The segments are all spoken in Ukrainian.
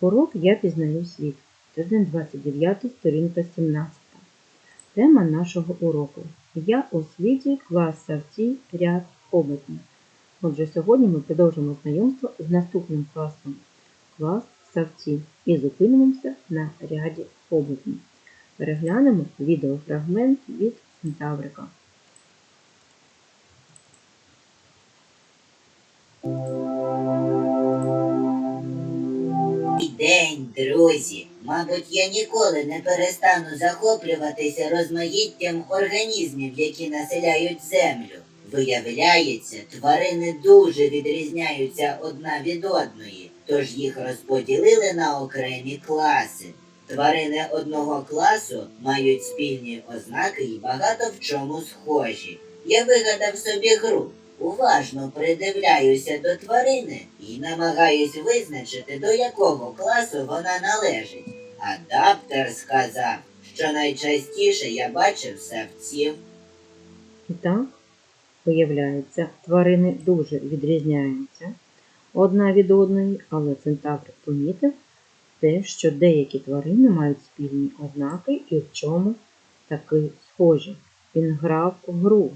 Урок Я пізнаю світ. Тиждень 29, сторінка 17. Тема нашого уроку. Я у світі клас савці ряд обетні. Отже, сьогодні ми продовжимо знайомство з наступним класом. Клас савці і зупинимося на ряді обетні. Переглянемо відеофрагмент від Центаврика. Друзі! Мабуть, я ніколи не перестану захоплюватися розмаїттям організмів, які населяють землю. Виявляється, тварини дуже відрізняються одна від одної, тож їх розподілили на окремі класи. Тварини одного класу мають спільні ознаки і багато в чому схожі. Я вигадав собі гру. Уважно придивляюся до тварини і намагаюсь визначити, до якого класу вона належить. Адаптер сказав, що найчастіше я бачив савців. І так, виявляється, тварини дуже відрізняються одна від одної, але Центавр помітив те, що деякі тварини мають спільні ознаки і в чому таки схожі. Він грав у гру,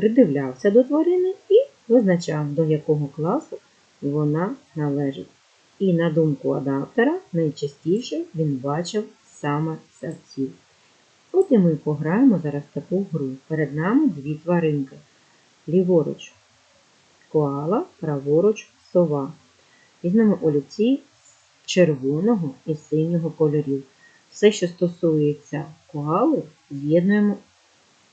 придивлявся до тварини і визначав, до якого класу вона належить. І на думку адаптера, найчастіше він бачив саме савців. От і ми пограємо зараз таку гру. Перед нами дві тваринки. Ліворуч коала, праворуч сова. Візьмемо олівці червоного і синього кольорів. Все, що стосується коали, з'єднуємо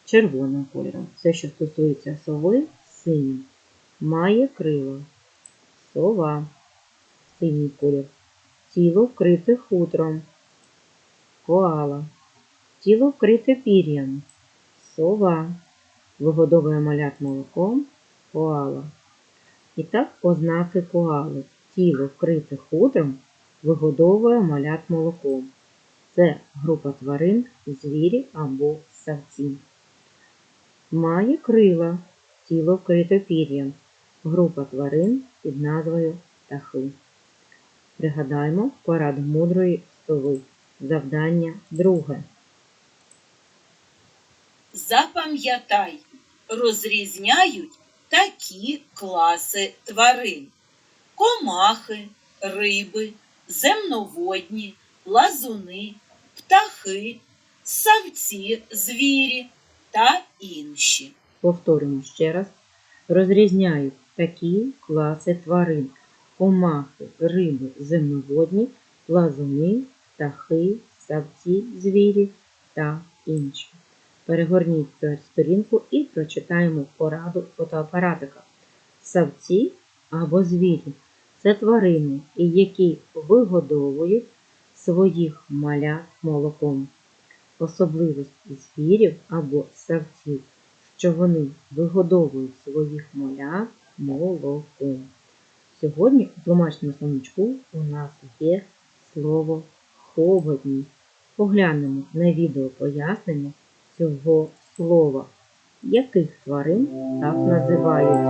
червоним кольором. Все, що стосується сови, синім. Має крила. Сова. Синій колір. Тіло вкрите хутром. Коала. Тіло вкрите пір'ям. Сова. Вигодовує малят молоком. Коала. І так ознаки коали. Тіло вкрите хутром, вигодовує малят молоком. Це група тварин, звірі або савці. Має крила, тіло вкрите пір'ям. Група тварин під назвою птахи. Пригадаймо пораду мудрої сови. Завдання друге. Запам'ятай, розрізняють такі класи тварин: комахи, риби, земноводні, лазуни, птахи, савці, звірі та інші. Повторимо ще раз. Розрізняють такі класи тварин: комахи, риби, земноводні, плазуни, птахи, савці, звірі та інші. Перегорніть сторінку і прочитаємо пораду фотоапаратика. Савці або звірі це тварини, які вигодовують своїх малят молоком. Особливість звірів або савців, що вони вигодовують своїх малят молоком. Сьогодні у тлумачному словничку у нас є слово хоботні. Поглянемо на відео пояснення цього слова. Яких тварин так називають?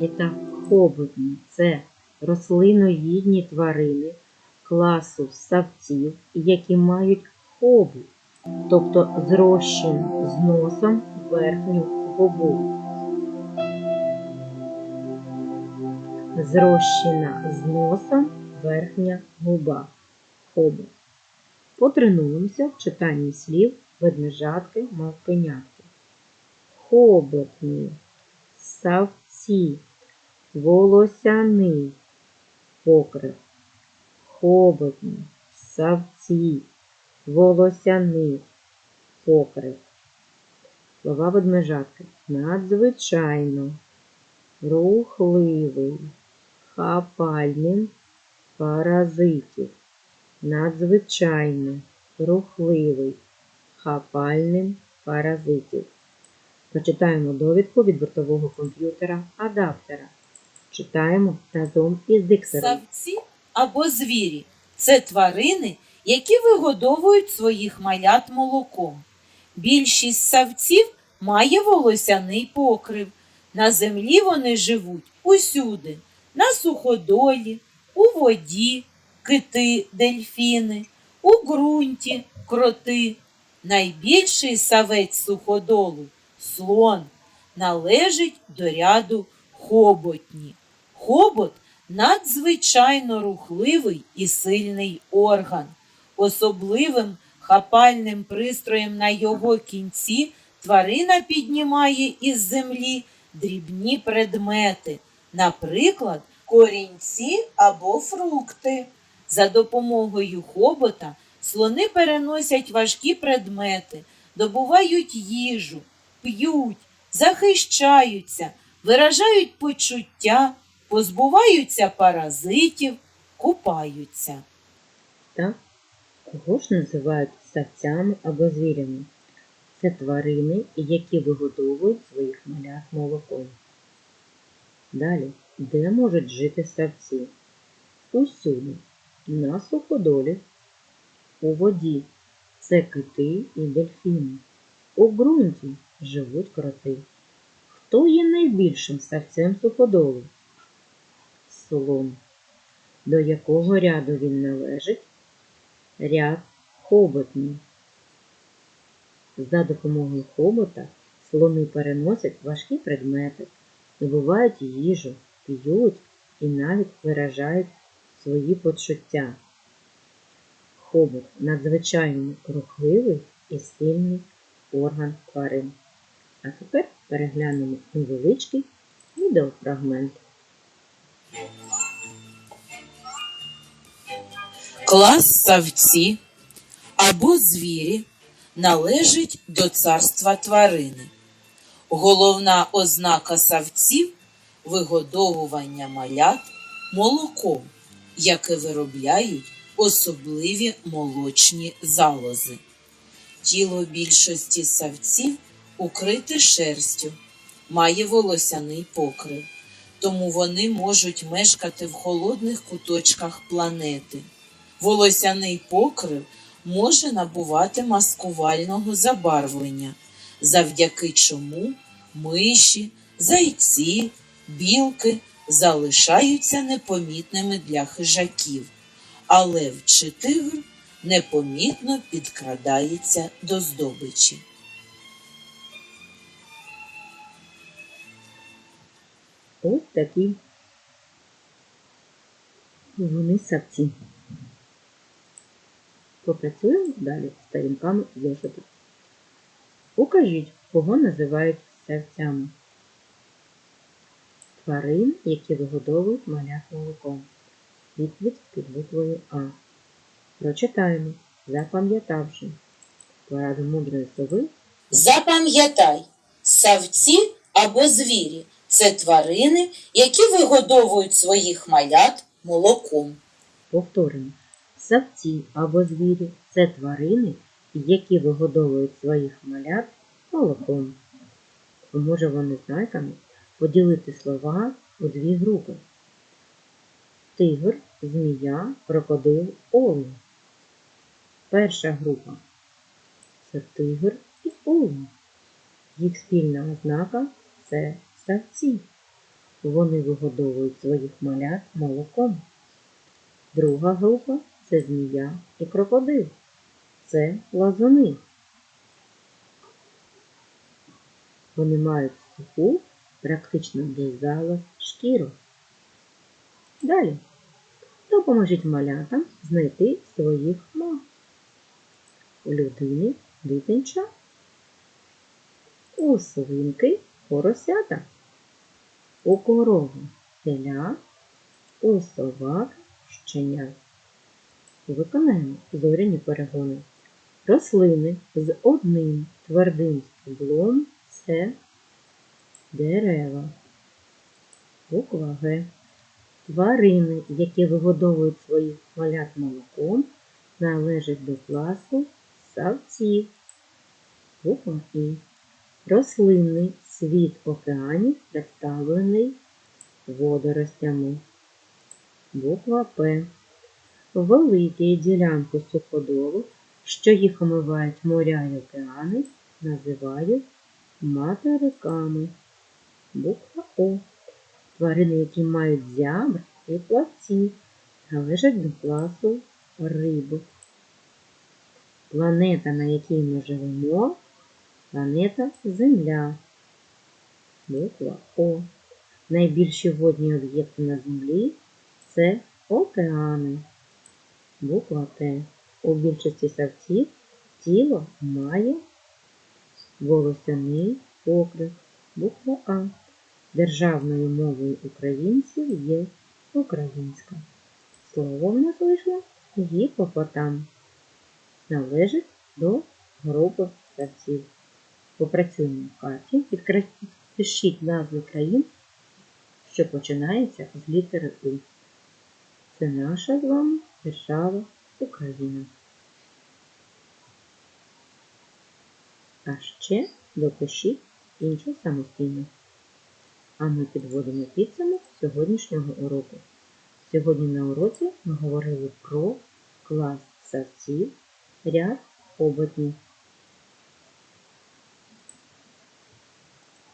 І так, хоботні це рослиноїдні тварини класу савців, які мають хобут, тобто зрощен з носом верхню губу. Зрощена з носом верхня губа. Хобот. Потренуємося в читанні слів ведмежатки мавпенятки. Хоботні, савці, волосяний покрив. Хоботні, савці, волосяний покрив. Слова ведмежатки. Надзвичайно, рухливий, хапальним паразитів. Надзвичайно, рухливий, хапальним паразитів. Прочитаємо довідку від бортового комп'ютера адаптера. Читаємо разом із диктором. Савці або звірі це тварини, які вигодовують своїх малят молоком. Більшість савців має волосяний покрив, На землі вони живуть усюди, на суходолі, у воді, кити, дельфіни, у ґрунті, кроти. Найбільший савець суходолу слон належить до ряду хоботні. Хобот надзвичайно рухливий і сильний орган. Особливим хапальним пристроєм на його кінці тварина піднімає із землі дрібні предмети, наприклад, корінці або фрукти. За допомогою хобота слони переносять важкі предмети, добувають їжу, п'ють, захищаються, виражають почуття, позбуваються паразитів, купаються. Так, кого ж називають савцями або звірями? Це тварини, які вигодовують своїх малят молоком. Далі, де можуть жити савці? Усюди, на суходолі, у воді це кити і дельфіни. У ґрунті живуть кроти. Хто є найбільшим савцем суходолу? Слон. До якого ряду він належить? Ряд хоботний. За допомогою хобота слони переносять важкі предмети, добувають їжу, п'ють і навіть виражають свої почуття. Хобот надзвичайно рухливий і сильний орган тварин. А тепер переглянемо невеличкий відеофрагмент. Клас савці або звірі належить до царства тварини. Головна ознака савців вигодовування малят молоком, яке виробляють особливі молочні залози. Тіло більшості савців укрите шерстю, має волосяний покрив, тому вони можуть мешкати в холодних куточках планети. Волосяний покрив може набувати маскувального забарвлення, завдяки чому миші, зайці, білки залишаються непомітними для хижаків, а лев чи тигр непомітно підкрадається до здобичі. Ось такі вони савці. Попрацюємо далі з сторінками зошиту. Укажіть, кого називають савцями. Тварин, які вигодовують малят молоком. Відповідь під буквою А. Прочитаємо, запам'ятавши. Пораду мудрої сови Запам'ятай, савці або звірі це тварини, які вигодовують своїх малят молоком. Повторимо. Савці або звірі це тварини, які вигодовують своїх малят молоком. Може вони знайками поділити слова у дві групи. Тигр, змія, крокодил, олень. Перша група це тигр і олень. Їх спільна ознака це савці. Вони вигодовують своїх малят молоком. Друга група це змія і крокодил. Це лазуни. Вони мають суху, практично без залоз шкіру. Далі. Допоможіть малятам знайти своїх мам. У людини дитинча. У свинки поросята. У корови теля, у собак щеня. Виконаємо зоряні перегони. Рослини з одним твердим стеблом це дерева. Буква Г. Тварини, які вигодовують своїх малят молоком, належать до класу савців. Буква І. Рослинний світ океанів представлений водоростями. Буква П. Великі ділянки суходолу, що їх омивають моря й океани, називають материками. Буква О. Тварини, які мають зябр і плавці, належать до класу риби. Планета, на якій ми живемо, планета Земля. Буква О. Найбільші водні об'єкти на Землі це океани. Буква Т. У більшості савців тіло має волосяний покрив. Буква А. Державною мовою українців є українська. Слово в нас вийшло гіпопотам. Належить до групи савців. Попрацюємо в карті. Підкра- Підпишіть назви країн, що починається з літери У. Це наша з вами держава Україна. А ще допишіть інше самостійно. А ми підводимо підсумок сьогоднішнього уроку. Сьогодні на уроці ми говорили про клас савців, ряд ободнів.